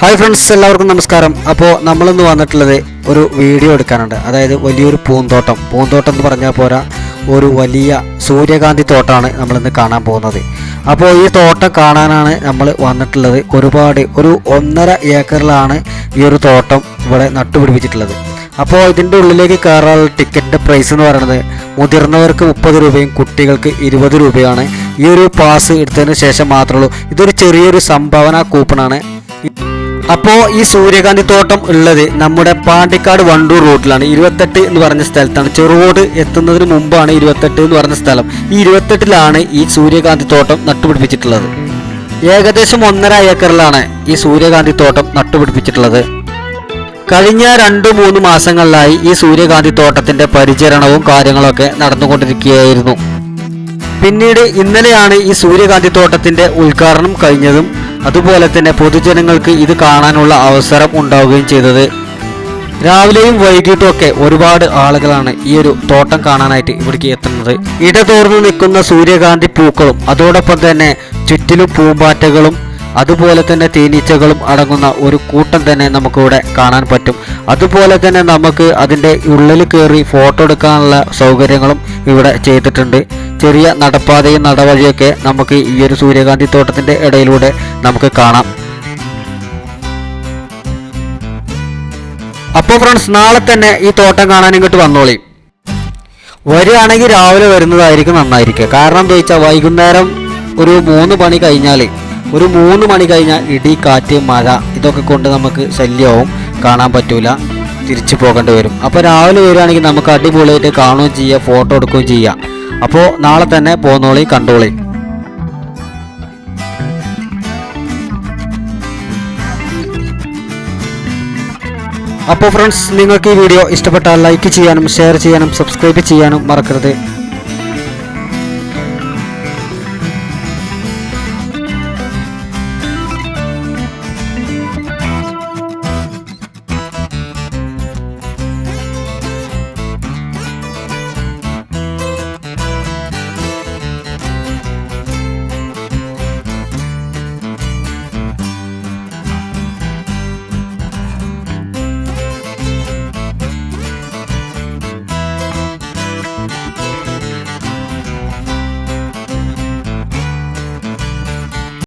Hi friends എല്ലാവർക്കും നമസ്കാരം. അപ്പോൾ നമ്മളിന്ന് വന്നിട്ടുള്ളത് ഒരു വീഡിയോ എടുക്കാനുണ്ട്. അതായത് വലിയൊരു പൂന്തോട്ടം. പൂന്തോട്ടം എന്ന് പറഞ്ഞാൽ പോരാ ഒരു വലിയ സൂര്യകാന്തി തോട്ടമാണ് നമ്മളിന്ന് കാണാൻ പോകുന്നത്. അപ്പോൾ ഈ തോട്ടം കാണാനാണ് നമ്മൾ വന്നിട്ടുള്ളത്. ഒരുപാട് ഒരു ഒന്നര ഏക്കറിലാണ് ഈ ഒരു തോട്ടം ഇവിടെ നട്ടുപിടിപ്പിച്ചിട്ടുള്ളത്. അപ്പോൾ ഇതിന്റെ ഉള്ളിലേക്ക് കയറാനുള്ള ടിക്കറ്റിന്റെ പ്രൈസ് എന്ന് പറയുന്നത് മുതിർന്നവർക്ക് മുപ്പത് രൂപയും കുട്ടികൾക്ക് ഇരുപത് രൂപയാണ്. ഈ ഒരു പാസ് എടുത്തതിന് ശേഷം മാത്രമേ ഉള്ളൂ. ഇതൊരു ചെറിയൊരു സംഭാവന കൂപ്പണാണ് അപ്പോൾ ഈ സൂര്യകാന്തി തോട്ടം ഉള്ളത് നമ്മുടെ പാണ്ടിക്കാട് വണ്ടൂർ റോഡിലാണ് ഇരുപത്തെട്ട് എന്ന് പറഞ്ഞ സ്ഥലത്താണ്. ചെറുകോട് എത്തുന്നതിന് മുമ്പാണ് ഇരുപത്തെട്ട് എന്ന് പറഞ്ഞ സ്ഥലം. ഈ ഇരുപത്തെട്ടിലാണ് ഈ സൂര്യകാന്തി തോട്ടം നട്ടുപിടിപ്പിച്ചിട്ടുള്ളത്. ഏകദേശം ഒന്നര ഏക്കറിലാണ് ഈ സൂര്യകാന്തി തോട്ടം നട്ടുപിടിപ്പിച്ചിട്ടുള്ളത്. കഴിഞ്ഞ രണ്ട് മൂന്ന് മാസങ്ങളിലായി ഈ സൂര്യകാന്തി തോട്ടത്തിന്റെ പരിചരണവും കാര്യങ്ങളൊക്കെ നടന്നുകൊണ്ടിരിക്കുകയായിരുന്നു. പിന്നീട് ഇന്നലെയാണ് ഈ സൂര്യകാന്തി തോട്ടത്തിന്റെ ഉദ്ഘാടനം കഴിഞ്ഞതും അതുപോലെ തന്നെ പൊതുജനങ്ങൾക്ക് ഇത് കാണാനുള്ള അവസരം ഉണ്ടാവുകയും ചെയ്തത്. രാവിലെയും വൈകിട്ടും ഒക്കെ ഒരുപാട് ആളുകളാണ് ഈ ഒരു തോട്ടം കാണാനായിട്ട് ഇവിടേക്ക് എത്തുന്നത്. ഇടതോർന്നു നിൽക്കുന്ന സൂര്യകാന്തി പൂക്കളും അതോടൊപ്പം തന്നെ ചുറ്റിലും പൂമ്പാറ്റകളും അതുപോലെ തന്നെ തേനീച്ചകളും അടങ്ങുന്ന ഒരു കൂട്ടം തന്നെ നമുക്കിവിടെ കാണാൻ പറ്റും. അതുപോലെ തന്നെ നമുക്ക് അതിന്റെ ഉള്ളിൽ കയറി ഫോട്ടോ എടുക്കാനുള്ള സൗകര്യങ്ങളും ഇവിടെ ചെയ്തിട്ടുണ്ട്. ചെറിയ നടപ്പാതയും നടവഴിയൊക്കെ നമുക്ക് ഈ ഒരു സൂര്യകാന്തി തോട്ടത്തിന്റെ ഇടയിലൂടെ നമുക്ക് കാണാം. അപ്പോൾ ഫ്രണ്ട്സ് നാളെ തന്നെ ഈ തോട്ടം കാണാൻ ഇങ്ങോട്ട് വന്നോളി. വരികയാണെങ്കിൽ രാവിലെ വരുന്നതായിരിക്കും നന്നായിരിക്കുക. കാരണം എന്താ വെച്ചാൽ വൈകുന്നേരം ഒരു മൂന്ന് പണി കഴിഞ്ഞാൽ ഒരു മൂന്ന് മണി കഴിഞ്ഞാൽ ഇടി കാറ്റ് മഴ ഇതൊക്കെ കൊണ്ട് നമുക്ക് ശല്യവും കാണാൻ പറ്റൂല. തിരിച്ചു പോകേണ്ടി വരും. അപ്പോൾ രാവിലെ വരികയാണെങ്കിൽ നമുക്ക് അടിപൊളിയായിട്ട് കാണുകയും ചെയ്യാം ഫോട്ടോ എടുക്കുകയും ചെയ്യാം. അപ്പോൾ നാളെ തന്നെ പോന്നോളി കണ്ടോളി. അപ്പോൾ ഫ്രണ്ട്സ് നിങ്ങൾക്ക് ഈ വീഡിയോ ഇഷ്ടപ്പെട്ടാൽ ലൈക്ക് ചെയ്യാനും ഷെയർ ചെയ്യാനും സബ്സ്ക്രൈബ് ചെയ്യാനും മറക്കരുത്.